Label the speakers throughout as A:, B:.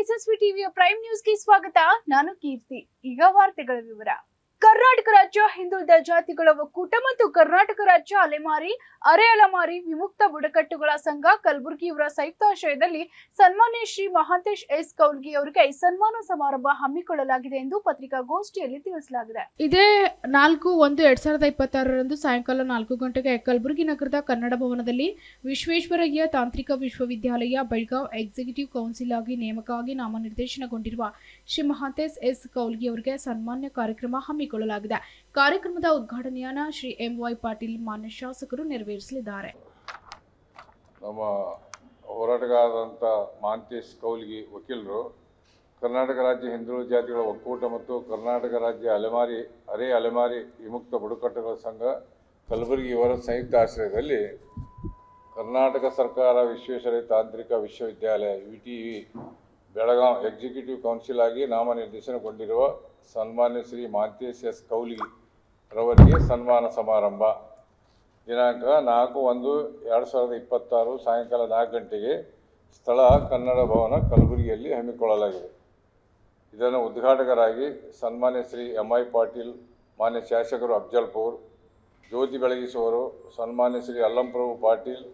A: SSV ಟಿವಿಯ prime ನ್ಯೂಸ್ಗೆ ಸ್ವಾಗತ. ನಾನು ಕೀರ್ತಿ. ಈಗ ವಾರ್ತೆಗಳ ವಿವರ. ಕರ್ನಾಟಕ ರಾಜ್ಯ, ಹಿಂದುಳಿದ ಜಾತಿಗಳ ಒಕ್ಕೂಟ ಮತ್ತು ಕರ್ನಾಟಕ ರಾಜ್ಯ ಅಲೆಮಾರಿ ಅರೆ ಅಲೆಮಾರಿ ವಿಮುಕ್ತ ಬುಡಕಟ್ಟುಗಳ ಸಂಘ ಕಲಬುರಗಿ ಇವರ ಸಂಯುಕ್ತಾಶ್ರಯದಲ್ಲಿ ಸನ್ಮಾನ್ಯ ಶ್ರೀ ಮಹಾಂತೇಶ್ ಎಸ್. ಕೌಲ್ಗಿ ಅವರಿಗೆ ಸನ್ಮಾನ ಸಮಾರಂಭ ಹಮ್ಮಿಕೊಳ್ಳಲಾಗಿದೆ ಎಂದು ಪತ್ರಿಕಾಗೋಷ್ಠಿಯಲ್ಲಿ ತಿಳಿಸಲಾಗಿದೆ. ಇದೇ ನಾಲ್ಕು ಒಂದು ಎರಡ್ ಸಾವಿರದ ಇಪ್ಪತ್ತಾರರಂದು ಸಾಯಂಕಾಲ ನಾಲ್ಕು ಗಂಟೆಗೆ ಕಲಬುರಗಿ ನಗರದ ಕನ್ನಡ ಭವನದಲ್ಲಿ ವಿಶ್ವೇಶ್ವರಯ್ಯ ತಾಂತ್ರಿಕ ವಿಶ್ವವಿದ್ಯಾಲಯ, ಬೆಳಗಾವ್ ಎಕ್ಸಿಕ್ಯೂಟಿವ್ ಕೌನ್ಸಿಲ್ ಆಗಿ ನೇಮಕವಾಗಿ ನಾಮನಿರ್ದೇಶನಗೊಂಡಿರುವ ಶ್ರೀ ಮಹಾಂತೇಶ್ ಎಸ್. ಕೌಲ್ಗಿ ಅವರಿಗೆ ಸನ್ಮಾನ್ಯ ಕಾರ್ಯಕ್ರಮ ಹಮ್ಮಿಕೊಳ್ಳಲಾಗಿದೆ. ಕಾರ್ಯಕ್ರಮದ ಉದ್ಘಾಟನೆಯನ್ನ ಶ್ರೀ ಎಂ ವೈ ಪಾಟೀಲ್ ಮಾನ್ಯ ಶಾಸಕರು ನೆರವೇರಿಸಲಿದ್ದಾರೆ.
B: ನಮ್ಮ ಹೋರಾಟಗಾರರಾದಂಥ ಮಾಂತೇಶ್ ಕೌಲ್ಗಿ ವಕೀಲರು, ಕರ್ನಾಟಕ ರಾಜ್ಯ ಹಿಂದುಳಿದ ಜಾತಿಗಳ ಒಕ್ಕೂಟ ಮತ್ತು ಕರ್ನಾಟಕ ರಾಜ್ಯ ಅಲೆಮಾರಿ, ಅರೆ ಅಲೆಮಾರಿ ವಿಮುಕ್ತ ಬುಡಕಟ್ಟುಗಳ ಸಂಘ ಕಲಬುರಗಿ ಇವರ ಸಂಯುಕ್ತ ಆಶ್ರಯದಲ್ಲಿ ಕರ್ನಾಟಕ ಸರ್ಕಾರ ವಿಶ್ವೇಶ್ವರಯ್ಯ ತಾಂತ್ರಿಕ ವಿಶ್ವವಿದ್ಯಾಲಯ U T Belgaum executive council ಆಗಿ ನಾಮನಿರ್ದೇಶನಗೊಂಡಿರುವ ಸನ್ಮಾನ್ಯ ಶ್ರೀ ಮಾಂತೇಶ್ ಎಸ್ ಕೌಲಿ ರವರಿಗೆ ಸನ್ಮಾನ ಸಮಾರಂಭ. ದಿನಾಂಕ ನಾಲ್ಕು ಒಂದು ಎರಡು ಸಾವಿರದ ಇಪ್ಪತ್ತಾರು ಸಾಯಂಕಾಲ ನಾಲ್ಕು ಗಂಟೆಗೆ ಸ್ಥಳ ಕನ್ನಡ ಭವನ ಕಲಬುರಗಿಯಲ್ಲಿ ಹಮ್ಮಿಕೊಳ್ಳಲಾಗಿದೆ. ಇದನ್ನು ಉದ್ಘಾಟಕರಾಗಿ ಸನ್ಮಾನ್ಯ ಶ್ರೀ ಎಂ ಐ ಪಾಟೀಲ್, ಮಾನ್ಯ ಶಾಸಕರು ಅಫ್ಜಲ್ಪುರ್ ಜ್ಯೋತಿ ಬೆಳಗಿಸುವರು, ಸನ್ಮಾನ್ಯ ಶ್ರೀ ಅಲ್ಲಂಪ್ರಭು ಪಾಟೀಲ್,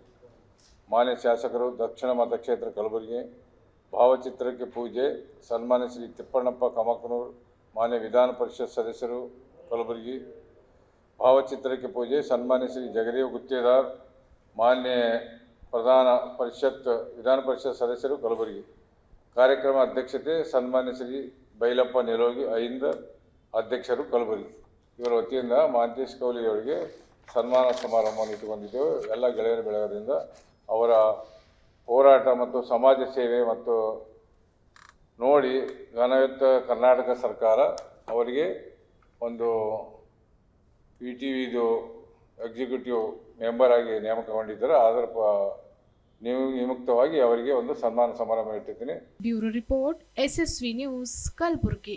B: ಮಾನ್ಯ ಶಾಸಕರು ದಕ್ಷಿಣ ಮತಕ್ಷೇತ್ರ ಕಲಬುರಗಿ ಭಾವಚಿತ್ರಕ್ಕೆ ಪೂಜೆ, ಸನ್ಮಾನ್ಯ ಶ್ರೀ ತಿಪ್ಪಣ್ಣಪ್ಪ ಕಮಕನೂರ್, ಮಾನ್ಯ ವಿಧಾನ ಪರಿಷತ್ ಸದಸ್ಯರು, ಕಲಬುರಗಿ. ಭಾವಚಿತ್ರಕ್ಕೆ ಪೂಜೆ, ಸನ್ಮಾನ್ಯ ಶ್ರೀ ಜಗದೇವ್ ಗುತ್ತೇದಾರ್, ಮಾನ್ಯ ಪ್ರಧಾನ ಪರಿಷತ್, ವಿಧಾನ ಪರಿಷತ್ ಸದಸ್ಯರು, ಕಲಬುರಗಿ. ಕಾರ್ಯಕ್ರಮ ಅಧ್ಯಕ್ಷತೆ, ಸನ್ಮಾನ್ಯ ಶ್ರೀ ಬೈಲಪ್ಪ ನಿರೋಗಿ ಐಂದ ಅಧ್ಯಕ್ಷರು, ಕಲಬುರಗಿ. ಇವರ ವತಿಯಿಂದ ಮಹಂತೇಶ್ ಕೌಲಿ ಅವರಿಗೆ ಸನ್ಮಾನ ಸಮಾರಂಭವನ್ನು ಇಟ್ಟುಕೊಂಡಿದ್ದೆವು. ಎಲ್ಲ ಗೆಳೆಯರು ಬೆಳೆಯೋದ್ರಿಂದ ಅವರ ಹೋರಾಟ ಮತ್ತು ಸಮಾಜ ಸೇವೆ ಮತ್ತು ನೋಡಿ ಘನಯುಕ್ತ ಕರ್ನಾಟಕ ಸರ್ಕಾರ ಅವರಿಗೆ ಒಂದು ಪಿ ಟಿ ವಿದು ಎಕ್ಸಿಕ್ಯೂಟಿವ್ ಮೆಂಬರ್ ಆಗಿ ನೇಮಕ ಅದರ ನೀವು ವಿಮುಕ್ತವಾಗಿ ಅವರಿಗೆ ಒಂದು ಸನ್ಮಾನ ಸಮಾರಂಭ ಇಟ್ಟಿದ್ದೀನಿ.
A: Bureau report, SSV news, Kalaburagi.